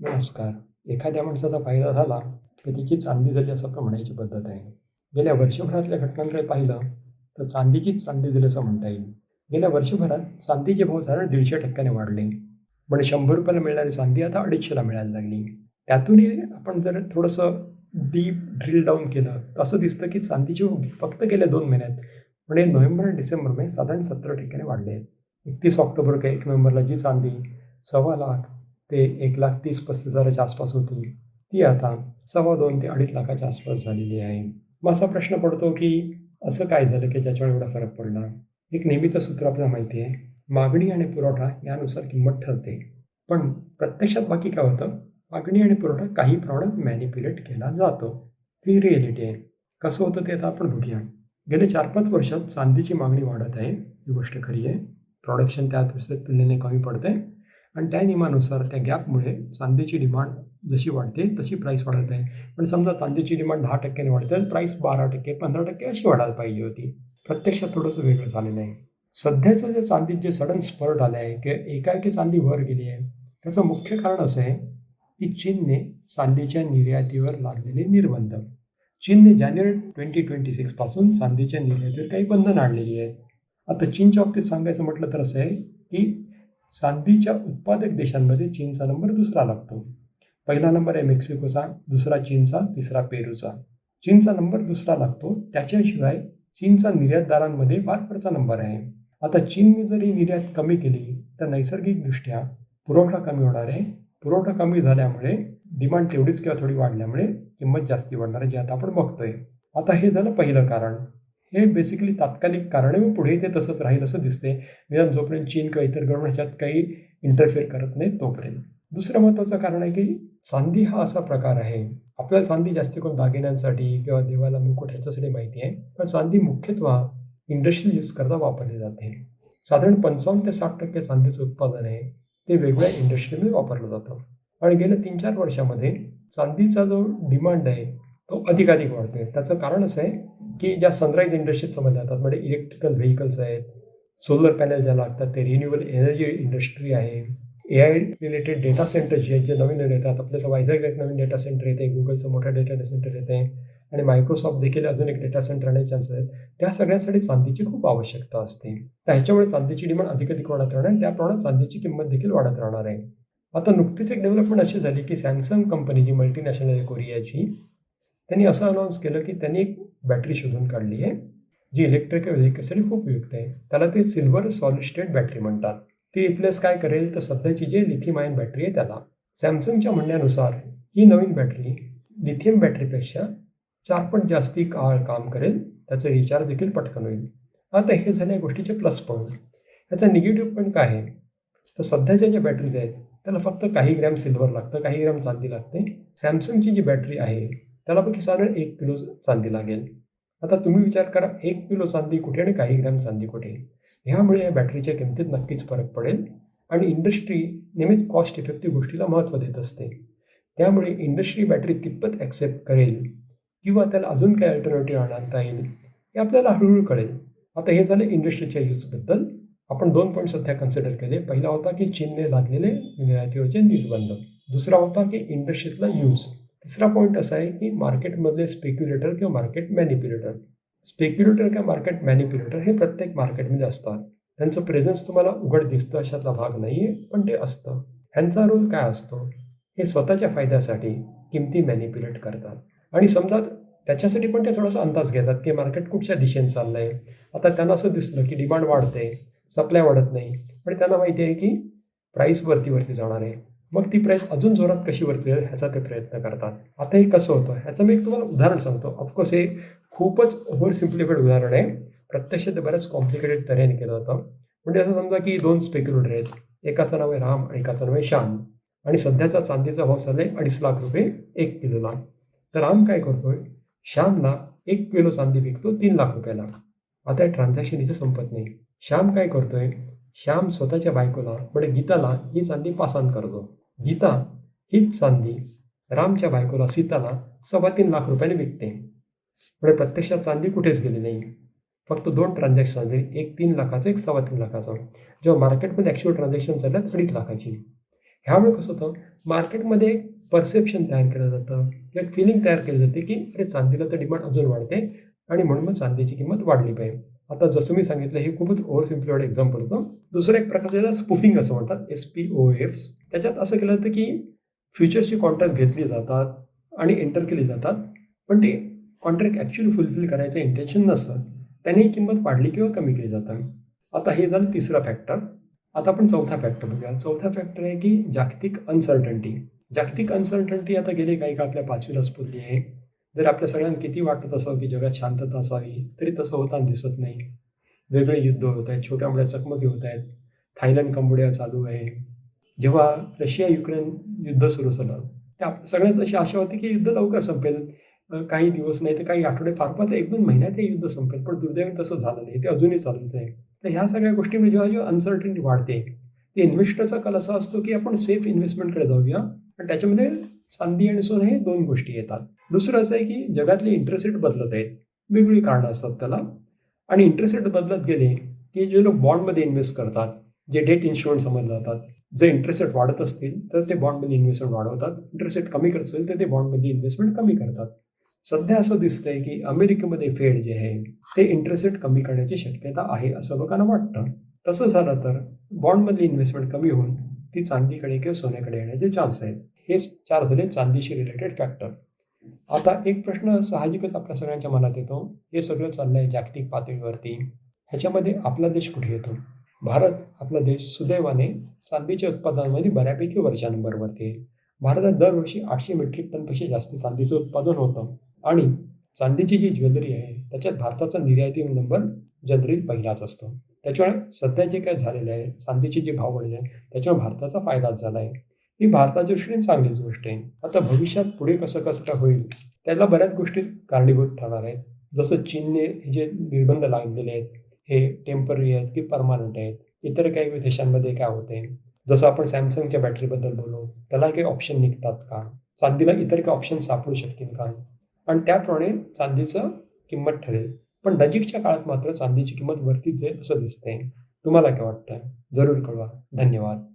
नमस्कार. एखाद्या माणसाचा फायदा झाला की तिची चांदी झाली असं आपण म्हणायची पद्धत आहे. गेल्या वर्षभरातल्या घटनांकडे पाहिलं तर चांदीचीच चांदी झाली असं म्हणता येईल. गेल्या वर्षभरात चांदीचे भाव साधारण दीडशे टक्क्याने वाढले. म्हणजे शंभर रुपयाला मिळणारी चांदी आता अडीचशेला मिळायला लागली. त्यातूनही आपण जर थोडंसं डीप ड्रिल डाऊन केलं तर असं दिसतं की चांदीचे फक्त गेल्या दोन महिन्यात म्हणजे नोव्हेंबर आणि डिसेंबरमध्ये साधारण सतरा टक्क्याने वाढले आहेत. एकतीस ऑक्टोबर का एक नोव्हेंबरला जी चांदी सव्वा लाख ते एक लाख तीस पस्तीस हजाराच्या आसपास होती. ती आता सव्वा दोन ते अडीच लाखाच्या आसपास झालेली आहे. मग असा प्रश्न पडतो की असं काय झालं की ज्याच्यावर एवढा फरक पडला? एक नेहमीचं सूत्र आपल्याला माहिती आहे. मागणी आणि पुरवठा यानुसार किंमत ठरते. पण प्रत्यक्षात बाकी काय होतं? मागणी आणि पुरवठा काही प्रमाणात मॅनिप्युलेट केला जातो. ती रिॲलिटी आहे. कसं होतं ते आता आपण बघूया. गेले चार पाच वर्षात चांदीची मागणी वाढत आहे. ही गोष्ट खरी आहे. प्रोडक्शन त्या तुलनेने कमी पडते आणि त्या नियमानुसार त्या गॅपमुळे चांदीची डिमांड जशी वाढते तशी प्राईस वाढत आहे. पण समजा चांदीची डिमांड दहा टक्क्याने वाढते तर प्राईस बारा टक्के पंधरा टक्के अशी वाढायला पाहिजे होती. प्रत्यक्षात थोडंसं वेगळं झालेलं आहे सध्याचं जे चांदीत जे सडन स्पर्ट आलं आहे किंवा एकाएकी चांदी वर गेली आहे त्याचं मुख्य कारण असं आहे की चीनने चांदीच्या निर्यातीवर लादलेले निर्बंध. चीनने जानेवारी ट्वेंटी ट्वेंटी सिक्सपासून चांदीच्या निर्यातीवर काही बंधन आणलेली आहेत. आता चीनच्या बाबतीत सांगायचं म्हटलं तर असं आहे की सांदीच्या उत्पादक देशांमध्ये चीनचा नंबर दुसरा लागतो. पहिला नंबर आहे मेक्सिकोचा दुसरा चीनचा तिसरा पेरूचा. चीनचा नंबर दुसरा लागतो त्याच्याशिवाय चीनचा निर्यातदारांमध्ये बारपडचा नंबर आहे. आता चीनने जरी निर्यात कमी केली तर नैसर्गिकदृष्ट्या पुरवठा कमी होणार आहे. पुरवठा कमी झाल्यामुळे डिमांड तेवढीच किंवा थोडी वाढल्यामुळे किंमत जास्ती वाढणार आहे जे आता आपण बघतोय. आता हे झालं पहिलं कारण. हे बेसिकली तात्कालिक कारण आहे पुढे ते तसंच राहील असं दिसते निदान जोपर्यंत चीन किंवा इतर गव्हर्नमेंट ह्याच्यात काही इंटरफेअर करत नाही तोपर्यंत. दुसरं महत्त्वाचं कारण आहे की चांदी हा असा प्रकार आहे. आपल्याला चांदी जास्त करून दागिन्यांसाठी किंवा देवाला मुकुट ह्याच्यासाठी माहिती आहे. पण चांदी मुख्यत्वे इंडस्ट्रियल यूज करता वापरली जाते साधारण पंचावन्न ते साठ टक्के चांदीचं उत्पादन आहे. ते वेगवेगळ्या इंडस्ट्रीमध्ये वापरलं जातं. आणि गेल्या तीन चार वर्षामध्ये चांदीचा जो डिमांड आहे तो अधिकाधिक वाढतोय. त्याचं कारण असं आहे की ज्या सनराईज इंडस्ट्रीज समजल्या जातात म्हणजे इलेक्ट्रिकल व्हेकल्स आहेत सोलर पॅनल ज्या लागतात ते रिन्युएबल एनर्जी इंडस्ट्री आहे. A I related data center जे आहेत जे नवीन नवीन येतात आपल्याचं वायझॅगला एक नवीन डेटा सेंटर येते गुगलचं मोठं डेटा सेंटर येते आणि मायक्रोसॉफ्ट देखील अजून एक डेटा सेंटर आणि चान्सेस आहेत. त्या सगळ्यांसाठी चांदीची खूप आवश्यकता असते. त्याच्यामुळे चांदीची डिमांड अधिक अधिक वाढत राहणार आणि त्याप्रमाणे चांदीची किंमत देखील वाढत राहणार आहे. आता नुकतीच एक डेव्हलपमेंट अशी झाली की सॅमसंग कंपनी जी मल्टीनॅशनल आहे कोरियाची त्यांनी असं अनाऊन्स केलं की त्यांनी एक बॅटरी शोधून काढली आहे जी इलेक्ट्रिकल व्हेकलसाठी खूप उपयुक्त आहे. त्याला ते सिल्वर सॉलिड स्टेट बॅटरी म्हणतात. ती रिप्लेस काय करेल? तर सध्याची जी लिथियम आयन बॅटरी आहे त्याला. सॅमसंगच्या म्हणण्यानुसार ही नवीन बॅटरी लिथियम बॅटरीपेक्षा चार पट जास्ती काळ काम करेल. त्याचं रिचार्ज देखील पटकन होईल. आता हे झाल्या गोष्टीचे प्लस पॉईंट ह्याचा निगेटिव्ह पॉईंट काय आहे? तर सध्याच्या ज्या बॅटरीज आहेत त्याला फक्त काही ग्रॅम सिल्वर लागतं काही ग्रॅम चांदी लागते. सॅमसंगची जी बॅटरी आहे त्यालापैकी साधारण एक किलो चांदी लागेल. आता तुम्ही विचार करा एक किलो चांदी कुठे आणि काही ग्रॅम चांदी कुठे? ह्यामुळे या बॅटरीच्या किमतीत नक्कीच फरक पडेल आणि इंडस्ट्री नेहमीच कॉस्ट इफेक्टिव्ह गोष्टीला महत्त्व देत असते. त्यामुळे इंडस्ट्री बॅटरी कितपत ॲक्सेप्ट करेल किंवा त्याला अजून काय अल्टरनेटिव्ह आणता येईल हे आपल्याला हळूहळू कळेल. आता हे झालं इंडस्ट्रीच्या यूजबद्दल आपण दोन पॉईंट सध्या कन्सिडर केले. पहिला होता की चीनने लादलेले निर्यातीवरचे निर्बंध. दुसरा होता की इंडस्ट्रीतला यूज तिसरा पॉईंट असा आहे की मार्केटमधले स्पेक्युलेटर किंवा मार्केट मॅनिप्युलेटर स्पेक्युलेटर किंवा मार्केट मॅनिप्युलेटर हे प्रत्येक मार्केटमध्ये असतात. त्यांचं प्रेझन्स तुम्हाला उघड दिसतं अशातला भाग नाही आहे पण ते असतं. ह्यांचा रोल काय असतो? हे स्वतःच्या फायद्यासाठी किमती मॅनिप्युलेट करतात. आणि समजा त्याच्यासाठी पण ते थोडासा अंदाज घेतात की मार्केट कुठच्या दिशेने चाललं आहे आता त्यांना असं दिसलं की डिमांड वाढते सप्लाय वाढत नाही. पण त्यांना माहिती आहे की प्राईस वरती वरती जाणार आहे. मग ती प्राईस अजून जोरात कशी वरती जाईल ह्याचा ते प्रयत्न करतात. आता हे कसं होतं? ह्याचं मी एक तुम्हाला उदाहरण सांगतो. ऑफकोर्स हे खूपच ओव्हर सिम्प्लिफाईड उदाहरण आहे. प्रत्यक्ष ते बऱ्याच कॉम्प्लिकेटेड तऱ्हेने केलं होतं. म्हणजे असं समजा की दोन स्पेक्युलेटर आहेत. एकाचं नाव आहे राम आणि एकाचं नाव आहे श्याम. आणि सध्याचा चांदीचा भाव चालला आहे अडीच लाख रुपये एक किलोला. तर राम काय करतोय? श्यामला एक किलो चांदी विकतो तीन लाख रुपयाला. आता ट्रान्झॅक्शन इथं संपत नाही. श्याम काय करतोय? श्याम स्वतःच्या बायकोला म्हणजे गीताला ही चांदी पासान करतो. गीता हीच चांदी रामच्या बायकोला सीताला सव्वा तीन लाख रुपयाने विकते. म्हणजे प्रत्यक्षात चांदी कुठेच गेली नाही. फक्त दोन ट्रान्झॅक्शन झाली एक तीन लाखाचं एक सव्वा तीन लाखाचं. जेव्हा मार्केटमध्ये ॲक्च्युअल ट्रान्झॅक्शन चालल्यात अडीच लाखाची. ह्यामुळे कसं होतं मार्केटमध्ये एक परसेप्शन तयार केलं जातं एक फिलिंग तयार केली जाते की अरे चांदीला तर डिमांड अजून वाढते आणि म्हणून मग चांदीची किंमत वाढली पाहिजे. आता जसं मी सांगितलं हे खूपच ओव्हर सिम्प्लिफाईड एक्झाम्पल होतं. दुसरं एक प्रकार ज्याला स्पुफिंग असं म्हणतात एस पी ओ एफ्स त्याच्यात असं केलं जातं की फ्युचर्सची कॉन्ट्रॅक्ट घेतली जातात आणि एंटर केली जातात पण ते कॉन्ट्रॅक्ट ॲक्च्युली फुलफिल करायचं इंटेन्शन नसतं. त्याने ही किंमत वाढली किंवा कमी केली जातं. आता हे झालं तिसरा फॅक्टर आता आपण चौथा फॅक्टर बघूया. चौथा फॅक्टर आहे की जागतिक अनसर्टन्टी जागतिक अनसर्टन्टी आता गेले काही काळ आपल्या पाचवीला स्फुरली आहे. जर आपल्या सगळ्यांना किती वाटत असावं की जगात शांतता असावी तरी तसं होताना दिसत नाही. वेगळे युद्ध होत आहेत छोट्या मोठ्या चकमकी होत आहेत. थायलंड कंबोडिया चालू आहे. जेव्हा रशिया युक्रेन युद्ध सुरू झालं त्या सगळ्यात अशी आशा होती की युद्ध लवकर संपेल. काही दिवस नाही तर काही आठवडे फार फार एक दोन महिन्यात हे युद्ध संपेल पण दुर्दैवी तसं झालं नाही. ते अजूनही चालूच आहे. तर ह्या सगळ्या गोष्टीमुळे जेव्हा जेव्हा अनसर्टन्टी वाढते ते इन्व्हेस्टरचा कल असा असतो की आपण सेफ इन्व्हेस्टमेंटकडे जाऊया. आणि त्याच्यामध्ये चांदी आणि सोनं हे दोन गोष्टी येतात. दुसरं असं आहे की जगातले इंटरेस्ट रेट बदलत आहेत. वेगवेगळी कारणं असतात त्याला. आणि इंटरेस्ट रेट बदलत गेले की जे लोक बॉन्डमध्ये इन्व्हेस्ट करतात जे डेट इन्शुरन्स समजले जातात जे इंटरेस्ट रेट वाढत असतील तर ते बॉन्डमध्ये इन्व्हेस्टमेंट वाढवतात. इंटरेस्ट रेट कमी करत असेल तर ते बॉन्डमध्ये इन्व्हेस्टमेंट कमी करतात. सध्या असं दिसतंय की अमेरिकेमध्ये फेड जे आहे ते इंटरेस्ट रेट कमी करण्याची शक्यता आहे असं लोकांना वाटतं. तसं झालं तर बॉन्डमधली इन्व्हेस्टमेंट कमी होऊन ती चांदीकडे किंवा सोन्याकडे येण्याचे चान्स आहेत. हे चार झाले चांदीशी रिलेटेड फॅक्टर आता एक प्रश्न साहजिकच आपल्या सगळ्यांच्या मनात येतो. हे सगळं चाललंय जागतिक पातळीवरती. ह्याच्यामध्ये आपला देश कुठे येतो? भारत आपला देश सुदैवाने चांदीच्या उत्पादनामध्ये बऱ्यापैकी वरच्या नंबरवरती आहे. भारतात दरवर्षी आठशे मेट्रिक टनपेक्षा जास्त चांदीचं उत्पादन होतं. आणि चांदीची जी ज्वेलरी आहे त्याच्यात भारताचा निर्याती नंबर जनरली पहिलाच असतो. त्याच्यामुळे सध्या जे काय झालेलं आहे चांदीचे जे भाव वाढले आहे त्याच्यामुळे भारताचा फायदाच झाला आहे. ही भारताच्या दृष्टीने चांगलीच गोष्ट आहे. आता भविष्यात पुढे कसं कसं काय होईल त्याला बऱ्याच गोष्टी कारणीभूत ठरणार आहेत. जसं चीनने हे जे निर्बंध लागलेले आहेत हे टेंपररी आहेत की परमानंट आहेत इतर काही देशांमध्ये काय होते जसं आपण सॅमसंगच्या बॅटरीबद्दल बोलू त्याला काही ऑप्शन निघतात का? चांदीला इतर काही ऑप्शन सापडू शकतील का? आणि त्याप्रमाणे चांदीचं किंमत ठरेल. पण नजीकच्या काळात मात्र चांदीची किंमत वरतीच जाईल असं दिसतंय. तुम्हाला काय वाटतं जरूर कळवा. धन्यवाद.